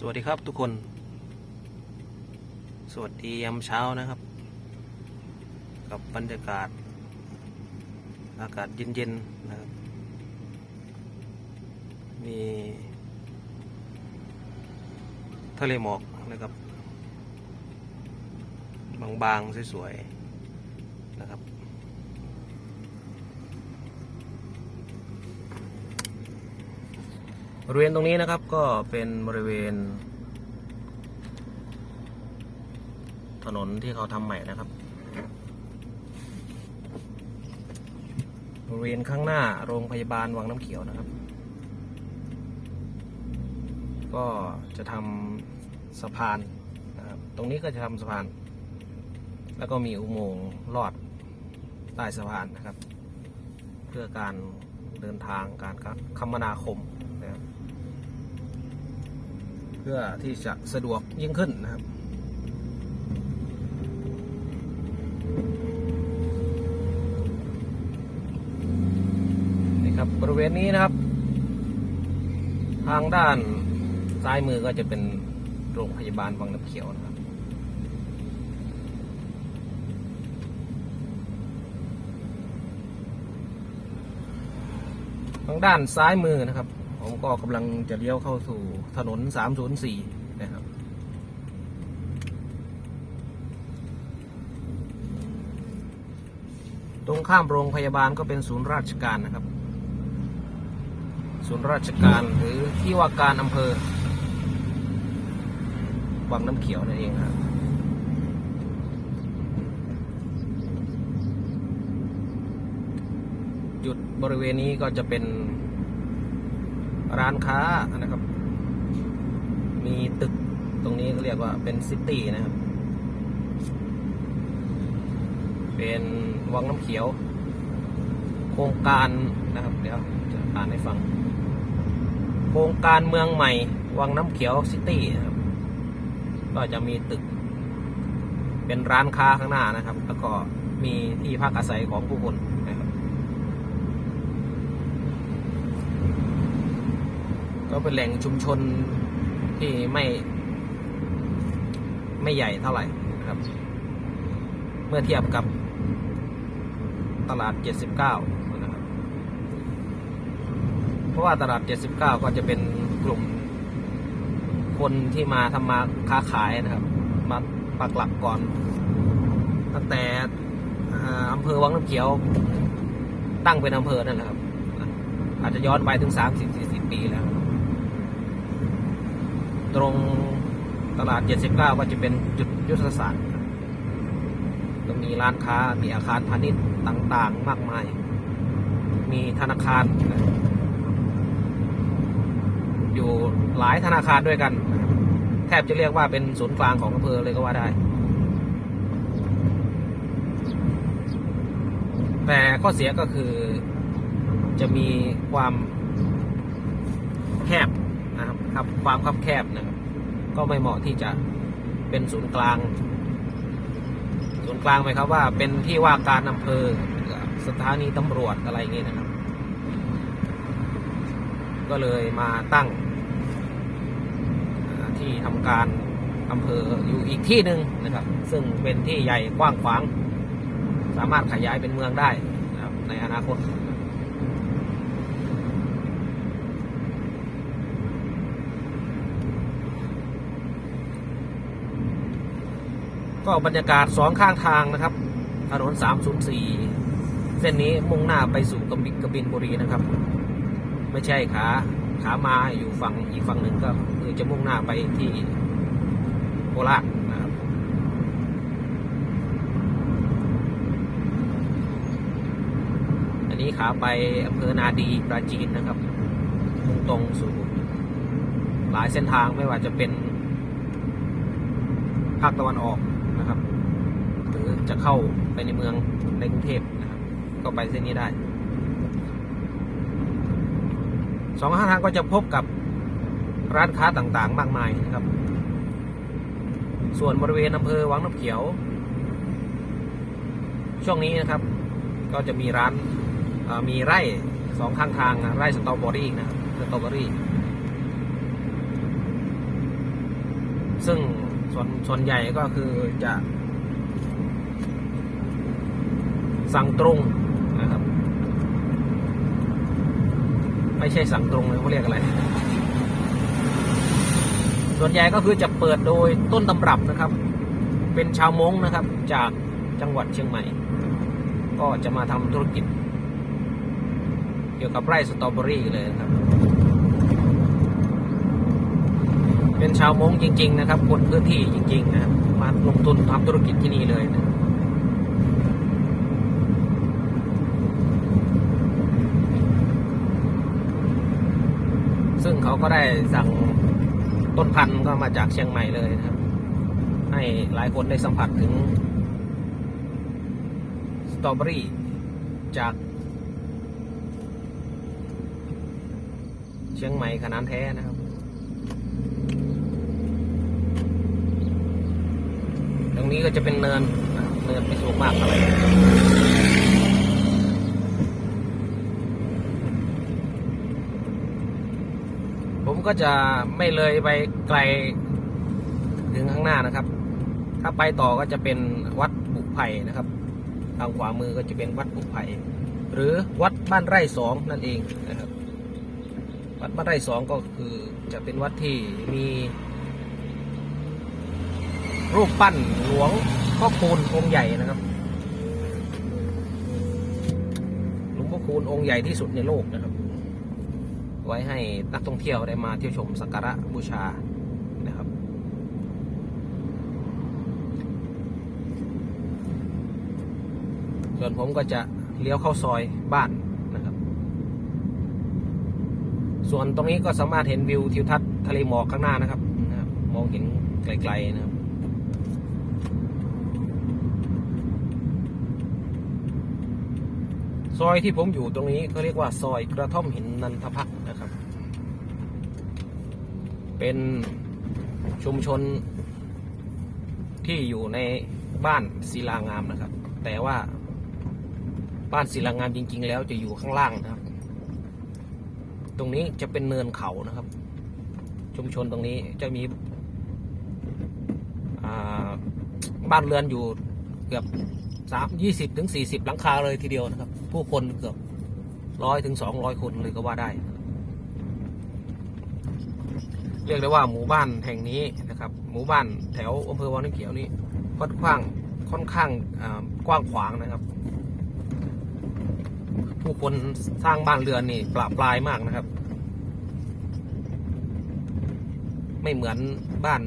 สวัสดีครับทุกคน สวัสดียามเช้านะครับ กับบรรยากาศ อากาศเย็นๆนะครับ มีทะเลหมอกนะครับ บางๆ สวยๆนะครับ บริเวณตรงนี้นะครับก็เป็นบริเวณ ถนนที่เขาทำใหม่นะครับ บริเวณข้างหน้าโรงพยาบาลวังน้ำเขียวนะครับ ก็จะทำสะพานนะครับตรงนี้ก็จะทำสะพาน แล้วก็มีอุโมงค์ลอดใต้สะพานนะครับ เพื่อการเดินทางการคมนาคม พื่อที่จะสะดวกยิ่งขึ้นนะครับนี่ครับบริเวณนี้นะครับ ทางด้านซ้ายมือก็จะเป็นโรงพยาบาลวังน้ำเขียวนะครับทางด้านซ้ายมือนะครับ ผมก็กำลังจะเลี้ยวเข้าสู่ถนน 304 นะครับ ตรงข้ามโรงพยาบาลก็เป็นศูนย์ราชการนะครับ ศูนย์ราชการหรือที่ว่าการอำเภอวังน้ำเขียวนั่นเองครับจุดบริเวณนี้ก็จะเป็น ร้านค้านะครับ มีตึกตรงนี้เรียกว่าเป็นซิตี้นะครับ เป็นวังน้ำเขียว โครงการนะครับ เดี๋ยวจะอ่านให้ฟัง โครงการเมืองใหม่ วังน้ำเขียวซิตี้นะครับ ก็จะมีตึก เป็นร้านค้าข้างหน้านะครับ แล้วก็มีที่พักอาศัยของผู้คนนะครับ ก็เป็นแหล่งชุมชนที่ไม่ ไม่ใหญ่เท่าไหร่นะครับ เมื่อเทียบกับตลาด 79 นะครับ เพราะว่าตลาด 79 ก็จะเป็นกลุ่มคนที่มาทำมาค้าขายนะครับ มาปักหลักก่อน ตั้งแต่อ่าอำเภอวังน้ำเขียว ตั้งเป็นอำเภอนั่นแหละครับ อาจจะย้อนไปถึง 30-40 ปีแล้ว ตรงตลาด 79 ก็จะเป็นจุดยุทธศาสตร์ก็มีร้านค้า มีอาคารพาณิชย์ต่างๆ มากมาย มีธนาคาร อยู่หลายธนาคารด้วยกัน แทบจะเรียกว่าเป็นศูนย์กลางของอำเภอเลยก็ว่าได้ แต่ข้อเสียก็คือจะมีความแคบ ครับความคับแคบนะครับก็ไม่เหมาะที่จะเป็นศูนย์กลาง ศูนย์กลางไหมครับว่า เป็นที่ว่าการอำเภอสถานีตำรวจอะไรอย่างเงี้ยนะครับ ก็เลยมาตั้ง ที่ทำการอำเภออยู่อีกที่หนึ่งนะครับ ซึ่งเป็นที่ใหญ่กว้างขวาง สามารถขยายเป็นเมืองได้นะครับในอนาคต ก็บรรยากาศสองข้างทางนะครับ ถนน 304 เส้นนี้มุ่งหน้าไปสู่กบินกบินบุรีนะครับ ไม่ใช่ขาขามาอยู่ฝั่งอีกฝั่งหนึ่งก็คือจะมุ่งหน้าไปที่โคราชนะครับอันนี้ขาไปอำเภอนาดีปราจีนนะครับมุ่งตรงสู่หลายเส้นทางไม่ว่าจะเป็นภาคตะวันออก จะเข้าไปในเมืองในกรุงเทพนะครับก็ไปเส้นนี้ได้สองข้างทางก็จะพบกับร้านค้าต่างๆ มากมายนะครับ ส่วนบริเวณอำเภอวังน้ำเขียว ช่วงนี้นะครับ ก็จะมีร้านมีไร่สองข้างทางไร่สตรอเบอรี่นะครับสตรอเบอรี่ ซึ่งส่วนส่วนใหญ่ก็คือจะ สั่งตรงนะครับ ไม่ใช่สั่งตรงเลยเขาเรียกอะไร ส่วนใหญ่ก็คือจะเปิดโดยต้นตำรับนะครับ เป็นชาวมงนะครับ จากจังหวัดเชียงใหม่ ก็จะมาทำธุรกิจ เกี่ยวกับไร่สตรอเบอรี่เลยครับเป็นชาวมงจริง ๆ นะครับคนพื้นที่จริง ๆ นะมาลงทุนทำธุรกิจที่นี่เลยนะ เขาก็ได้สั่งต้นพันธุ์ก็มาจากเชียงใหม่เลยนะครับ ให้หลายคนได้สัมผัสถึงสตรอเบอรี่จาก เชียงใหม่ขนาดแท้นะครับ ตรงนี้ก็จะเป็นเนินเนินไม่สูงมากเท่าไหร่ผม ก็จะไม่เลยไปไกลถึงข้างหน้านะครับ ถ้าไปต่อก็จะเป็นวัดบุกไผ่นะครับ ทางขวามือก็จะเป็นวัดบุกไผ่หรือวัดบ้านไร่สองนั่นเองนะครับวัดบ้านไร่สองก็คือจะเป็นวัดที่มีรูปปั้นหลวงพ่อคูณองค์ใหญ่นะครับหลวงพ่อคูณองค์ใหญ่ที่สุดในโลกนะครับ ไว้ให้นักท่องเที่ยวได้มาเที่ยวชมสักการะบูชานะครับ ส่วนผมก็จะเลี้ยวเข้าซอยบ้านนะครับ ส่วนตรงนี้ก็สามารถเห็นวิวทิวทัศน์ทะเลหมอกข้างหน้านะครับนะมองเห็นไกลๆนะครับซอยที่ผมอยู่ตรงนี้เขาเรียกว่าซอยกระท่อมหินนันทพักนะครับ เป็นชุมชนที่อยู่ในบ้านศิลางามนะครับ แต่ว่าบ้านศิลางามจริง ๆ แล้วจะอยู่ข้างล่างนะครับ ตรงนี้จะเป็นเนินเขานะครับ ชุมชนตรงนี้จะมีบ้านเรือนอยู่เกือบสามยี่สิบถึงสี่สิบหลังคาเลยทีเดียวนะครับ ผู้คนเกือบร้อยถึงสองร้อยคนเลยก็ว่าได้ เรียกได้ว่าหมู่บ้านแห่งนี้นะครับ หมู่บ้านแถวอำเภอวังน้ำเขียวนี่ค่อนข้างค่อนข้างกว้างขวางนะครับ ผู้คนสร้างบ้านเรือนนี่ปลาปลายมากนะครับ ไม่เหมือนบ้าน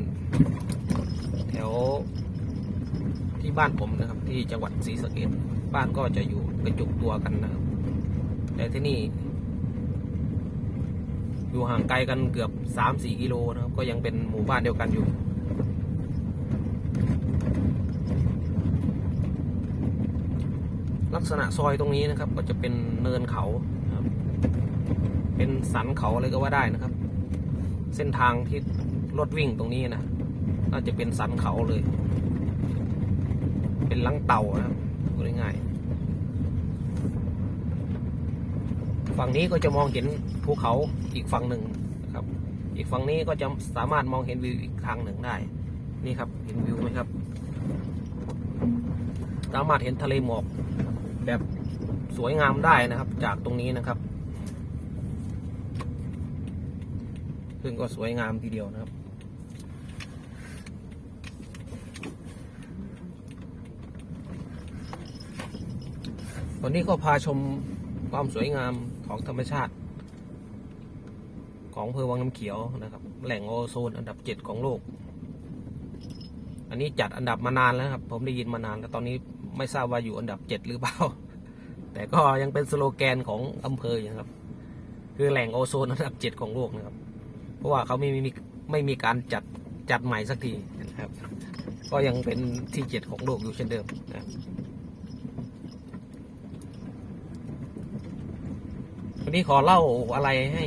แถวที่บ้านผมนะครับ ที่จังหวัดศรีสะเกษบ้านก็จะอยู่กระจุกตัวกันนะครับแต่ที่นี่ อยู่ห่างไกลกันเกือบสามสี่กิโลนะครับ ก็ยังเป็นหมู่บ้านเดียวกันอยู่ ลักษณะซอยตรงนี้นะครับ ก็จะเป็นเนินเขาครับ เป็นสันเขาเลยก็ว่าได้นะครับ เส้นทางที่รถวิ่งตรงนี้นะน่าจะเป็นสันเขาเลย เป็นลังเต่านะครับพูดง่ายๆ ฝั่งนี้ก็จะมองเห็นภูเขาอีกฝั่งหนึ่งนะครับ อีกฝั่งนี้ก็จะสามารถมองเห็นวิวอีกทางหนึ่งได้ นี่ครับเห็นวิวไหมครับ สามารถเห็นทะเลหมอกแบบสวยงามได้นะครับ จากตรงนี้นะครับ ซึ่งก็สวยงามทีเดียวนะครับวันนี้ก็พาชมความสวยงาม ของธรรมชาติ ของอำเภอวังน้ำเขียวนะครับ แหล่งโอโซนอันดับเจ็ดของโลก อันนี้จัดอันดับมานานแล้วครับ ผมได้ยินมานานแล้วตอนนี้ไม่ทราบว่าอยู่อันดับเจ็ดหรือเปล่า แต่ก็ยังเป็นสโลแกนของอำเภออยู่นะครับ คือแหล่งโอโซนอันดับเจ็ดของโลกนะครับ เพราะว่าเขาไม่มีไม่มีการจัดจัดใหม่สักทีนะครับ ก็ยังเป็นที่เจ็ดของโลกอยู่เช่นเดิมนะครับ วันนี้ขอเล่าอะไรให้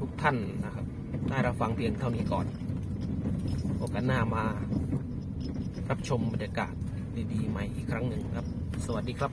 ทุกท่านนะครับ ได้รับฟังเพียงเท่านี้ก่อนโอกาสหน้ามา รับชมบรรยากาศดีๆใหม่อีกครั้งหนึ่งครับ สวัสดีครับ